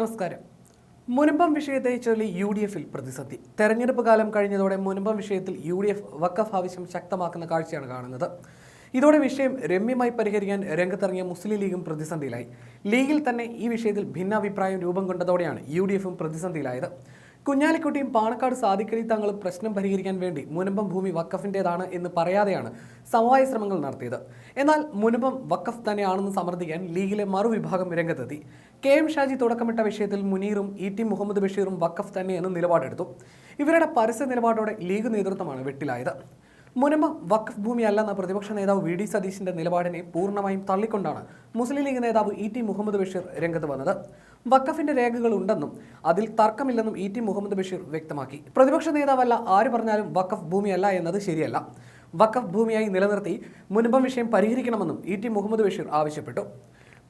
നമസ്കാരം. മുനമ്പം വിഷയത്തെ ചൊല്ലി യു ഡി എഫിൽ പ്രതിസന്ധി. തെരഞ്ഞെടുപ്പ് കാലം കഴിഞ്ഞതോടെ മുനമ്പം വിഷയത്തിൽ യു ഡി എഫ് വക്കഫ് ആവശ്യം ശക്തമാക്കുന്ന കാഴ്ചയാണ് കാണുന്നത്. ഇതോടെ വിഷയം രമ്യമായി പരിഹരിക്കാൻ രംഗത്തിറങ്ങിയ മുസ്ലിം ലീഗും പ്രതിസന്ധിയിലായി. ലീഗിൽ തന്നെ ഈ വിഷയത്തിൽ ഭിന്നാഭിപ്രായം രൂപം കൊണ്ടതോടെയാണ് യു ഡി എഫും പ്രതിസന്ധിയിലായത്. കുഞ്ഞാലിക്കുട്ടിയും പാണക്കാട് സാധിക്കലി തങ്ങളും പ്രശ്നം പരിഹരിക്കാൻ വേണ്ടി മുനമ്പം ഭൂമി വക്കഫിന്റെതാണ് എന്ന് പറയാതെയാണ് സമവായ ശ്രമങ്ങൾ നടത്തിയത്. എന്നാൽ മുനമ്പം വക്കഫ് തന്നെയാണെന്ന് സമർത്ഥിക്കാൻ ലീഗിലെ മറുവിഭാഗം രംഗത്തെത്തി. കെ എം ഷാജി തുടക്കമിട്ട വിഷയത്തിൽ മുനീറും ഇ ടി മുഹമ്മദ് ബഷീറും വക്കഫ് തന്നെയെന്ന് നിലപാടെടുത്തു. ഇവരുടെ പരസ്യ നിലപാടോടെ ലീഗ് നേതൃത്വമാണ് വെട്ടിലായത്. മുനമ്പം വഖഫ് ഭൂമിയല്ലെന്ന പ്രതിപക്ഷ നേതാവ് വി ഡി സതീശിന്റെ നിലപാടിനെ പൂർണമായും തള്ളിക്കൊണ്ടാണ് മുസ്ലിം ലീഗ് നേതാവ് ഇ ടി മുഹമ്മദ് ബഷീർ രംഗത്ത് വന്നത്. വഖഫിന്റെ രേഖകൾ ഉണ്ടെന്നും അതിൽ തർക്കമില്ലെന്നും ഇ ടി മുഹമ്മദ് ബഷീർ വ്യക്തമാക്കി. പ്രതിപക്ഷ നേതാവല്ല ആര് പറഞ്ഞാലും വഖഫ് ഭൂമിയല്ല എന്നത് ശരിയല്ല. വഖഫ് ഭൂമിയായി നിലനിർത്തി മുനമ്പം വിഷയം പരിഹരിക്കണമെന്നും ഇ ടി മുഹമ്മദ് ബഷീർ ആവശ്യപ്പെട്ടു.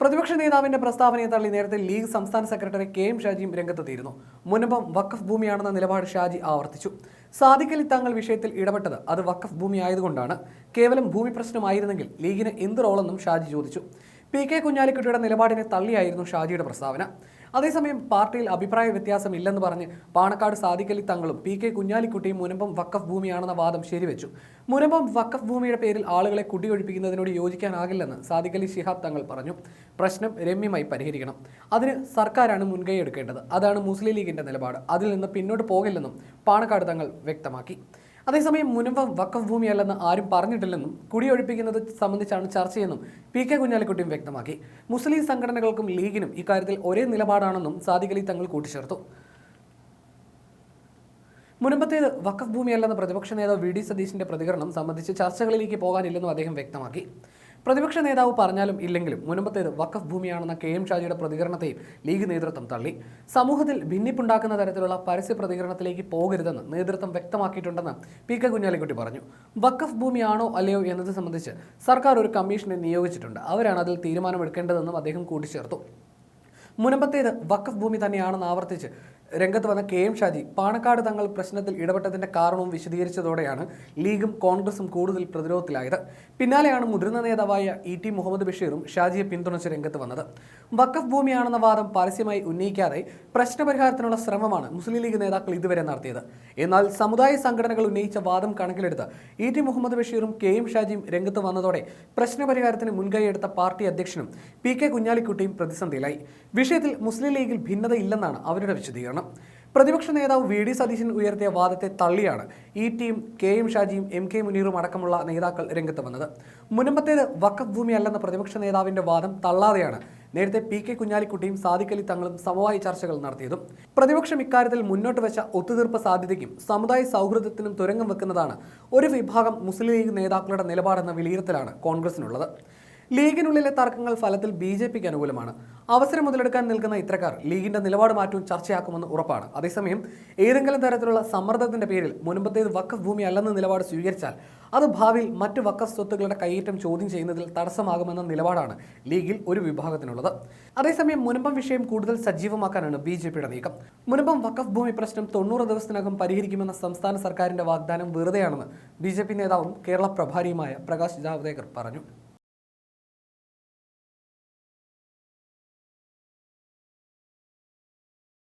പ്രതിപക്ഷ നേതാവിന്റെ പ്രസ്താവനയെ തള്ളി നേരത്തെ ലീഗ് സംസ്ഥാന സെക്രട്ടറി കെ എം ഷാജിയും രംഗത്തെത്തിയിരുന്നു. മുനമ്പം വഖഫ് ഭൂമിയാണെന്ന നിലപാട് ഷാജി ആവർത്തിച്ചു. സാദിഖലി താങ്കൾ വിഷയത്തിൽ ഇടപെട്ടത് അത് വഖഫ് ഭൂമി ആയതുകൊണ്ടാണ് കേവലം ഭൂമി പ്രശ്നമായിരുന്നെങ്കിൽ ലീഗിന് എന്ത് റോളെന്നും ഷാജി ചോദിച്ചു. പി കെ കുഞ്ഞാലിക്കുട്ടിയുടെ നിലപാടിനെ തള്ളിയായിരുന്നു ഷാജിയുടെ പ്രസ്താവന. അതേസമയം പാർട്ടിയിൽ അഭിപ്രായ വ്യത്യാസമില്ലെന്ന് പറഞ്ഞ് പാണക്കാട് സാദിഖലി തങ്ങളും പി കെ കുഞ്ഞാലിക്കുട്ടിയും മുനമ്പം വക്കഫ് ഭൂമിയാണെന്ന വാദം ശരിവെച്ചു. മുനമ്പം വക്കഫ് ഭൂമിയുടെ പേരിൽ ആളുകളെ കുടിയൊഴിപ്പിക്കുന്നതിനോട് യോജിക്കാനാകില്ലെന്ന് സാദിഖലി ശിഹാബ് തങ്ങൾ പറഞ്ഞു. പ്രശ്നം രമ്യമായി പരിഹരിക്കണം. അതിന് സർക്കാരാണ് മുൻകൈ എടുക്കേണ്ടത്. അതാണ് മുസ്ലിം ലീഗിന്റെ നിലപാട്. അതിൽ നിന്ന് പിന്നോട്ട് പോകില്ലെന്നും പാണക്കാട് തങ്ങൾ വ്യക്തമാക്കി. അതേസമയം മുനമ്പം വക്കം ഭൂമിയല്ലെന്ന് ആരും പറഞ്ഞിട്ടില്ലെന്നും കുടിയൊഴിപ്പിക്കുന്നത് സംബന്ധിച്ചാണ് ചർച്ചയെന്നും പി കെ കുഞ്ഞാലിക്കുട്ടിയും വ്യക്തമാക്കി. മുസ്ലിം സംഘടനകൾക്കും ലീഗിനും ഇക്കാര്യത്തിൽ ഒരേ നിലപാടാണെന്നും സാദിഖലി തങ്ങൾ കൂട്ടിച്ചേർത്തു. മുനമ്പത്തേത് വഖഫ് ഭൂമിയല്ലെന്ന പ്രതിപക്ഷ നേതാവ് വി ഡി സതീശിന്റെ പ്രതികരണം സംബന്ധിച്ച് ചർച്ചകളിലേക്ക് പോകാനില്ലെന്നും അദ്ദേഹം വ്യക്തമാക്കി. പ്രതിപക്ഷ നേതാവ് പറഞ്ഞാലും ഇല്ലെങ്കിലും മുൻപത്തേത് വഖഫ് ഭൂമിയാണെന്ന കെ എം ഷാജിയുടെ പ്രതികരണത്തെയും ലീഗ് നേതൃത്വം തള്ളി. സമൂഹത്തിൽ ഭിന്നിപ്പുണ്ടാക്കുന്ന തരത്തിലുള്ള പരസ്യ പ്രതികരണത്തിലേക്ക് പോകരുതെന്ന് നേതൃത്വം വ്യക്തമാക്കിയിട്ടുണ്ടെന്ന് പി കെ കുഞ്ഞാലിക്കുട്ടി പറഞ്ഞു. വഖഫ് ഭൂമിയാണോ അല്ലയോ എന്നത് സംബന്ധിച്ച് സർക്കാർ ഒരു കമ്മീഷനെ നിയോഗിച്ചിട്ടുണ്ട്. അവരാണ് അതിൽ തീരുമാനമെടുക്കേണ്ടതെന്നും അദ്ദേഹം കൂട്ടിച്ചേർത്തു. മുനമ്പത്തേത് വഖഫ് ഭൂമി തന്നെയാണെന്ന് ആവർത്തിച്ച് രംഗത്ത് വന്ന കെ എം ഷാജി പാണക്കാട് തങ്ങൾ പ്രശ്നത്തിൽ ഇടപെട്ടതിന്റെ കാരണവും വിശദീകരിച്ചതോടെയാണ് ലീഗും കോൺഗ്രസും കൂടുതൽ പ്രതിരോധത്തിലായത്. പിന്നാലെയാണ് മുതിർന്ന നേതാവായ ഇ ടി മുഹമ്മദ് ബഷീറും ഷാജിയെ പിന്തുണച്ച് രംഗത്ത് വന്നത്. വഖഫ് ഭൂമിയാണെന്ന വാദം പരസ്യമായി ഉന്നയിക്കാതെ പ്രശ്നപരിഹാരത്തിനുള്ള ശ്രമമാണ് മുസ്ലിം ലീഗ് നേതാക്കൾ ഇതുവരെ നടത്തിയത്. എന്നാൽ സമുദായ സംഘടനകൾ ഉന്നയിച്ച വാദം കണക്കിലെടുത്ത് ഇ ടി മുഹമ്മദ് ബഷീറും കെ എം ഷാജിയും രംഗത്ത് വന്നതോടെ പ്രശ്നപരിഹാരത്തിന് മുൻകൈയെടുത്ത പാർട്ടി അധ്യക്ഷനും പി കെ കുഞ്ഞാലിക്കുട്ടിയും പ്രതിസന്ധിയിലായി. വിഷയത്തിൽ മുസ്ലിം ലീഗിൽ ഭിന്നതയില്ലെന്നാണ് അവരുടെ വിശദീകരണം. പ്രതിപക്ഷ നേതാവ് വി ഡി സതീശൻ ഉയർത്തിയ വാദത്തെ തള്ളിയാണ് ഇ ടിയും കെ എം ഷാജിയും എം കെ മുനീറും അടക്കമുള്ള നേതാക്കൾ രംഗത്ത് വന്നത്. മുനമ്പത്തേത് വഖഫ് ഭൂമിയല്ലെന്ന പ്രതിപക്ഷ നേതാവിന്റെ വാദം തള്ളാതെയാണ് നേരത്തെ പി കെ കുഞ്ഞാലിക്കുട്ടിയും സാദിഖലി തങ്ങളും സമവായ ചർച്ചകൾ നടത്തിയതും. പ്രതിപക്ഷം ഇക്കാര്യത്തിൽ മുന്നോട്ട് വെച്ച ഒത്തുതീർപ്പ് സാധ്യതയ്ക്കും സമുദായ സൗഹൃദത്തിനും തുരങ്കം വെക്കുന്നതാണ് ഒരു വിഭാഗം മുസ്ലിം ലീഗ് നേതാക്കളുടെ നിലപാടെന്ന വിലയിരുത്തലാണ് കോൺഗ്രസിനുള്ളത്. ലീഗിനുള്ളിലെ തർക്കങ്ങൾ ഫലത്തിൽ ബി ജെ പിക്ക് അനുകൂലമാണ്. അവസരം മുതലെടുക്കാൻ നിൽക്കുന്ന ഇത്തരക്കാർ ലീഗിന്റെ നിലപാട് മാറ്റവും ചർച്ചയാക്കുമെന്ന് ഉറപ്പാണ്. അതേസമയം ഏതെങ്കിലും തരത്തിലുള്ള സമ്മർദ്ദത്തിന്റെ പേരിൽ മുൻപത്തേത് വക്കഫ് ഭൂമി അല്ലെന്ന നിലപാട് സ്വീകരിച്ചാൽ അത് ഭാവിയിൽ മറ്റു വക്കഫ് സ്വത്തുക്കളുടെ കൈയേറ്റം ചോദ്യം ചെയ്യുന്നതിൽ തടസ്സമാകുമെന്ന നിലപാടാണ് ലീഗിൽ ഒരു വിഭാഗത്തിനുള്ളത്. അതേസമയം മുനമ്പം വിഷയം കൂടുതൽ സജീവമാക്കാനാണ് ബി ജെ പിയുടെ നീക്കം. മുനമ്പം വക്കഫ് ഭൂമി പ്രശ്നം തൊണ്ണൂറ് ദിവസത്തിനകം പരിഹരിക്കുമെന്ന സംസ്ഥാന സർക്കാരിന്റെ വാഗ്ദാനം വെറുതെയാണെന്ന് ബി നേതാവും കേരള പ്രഭാരിയുമായ പ്രകാശ് ജാവ്ദേക്കർ പറഞ്ഞു.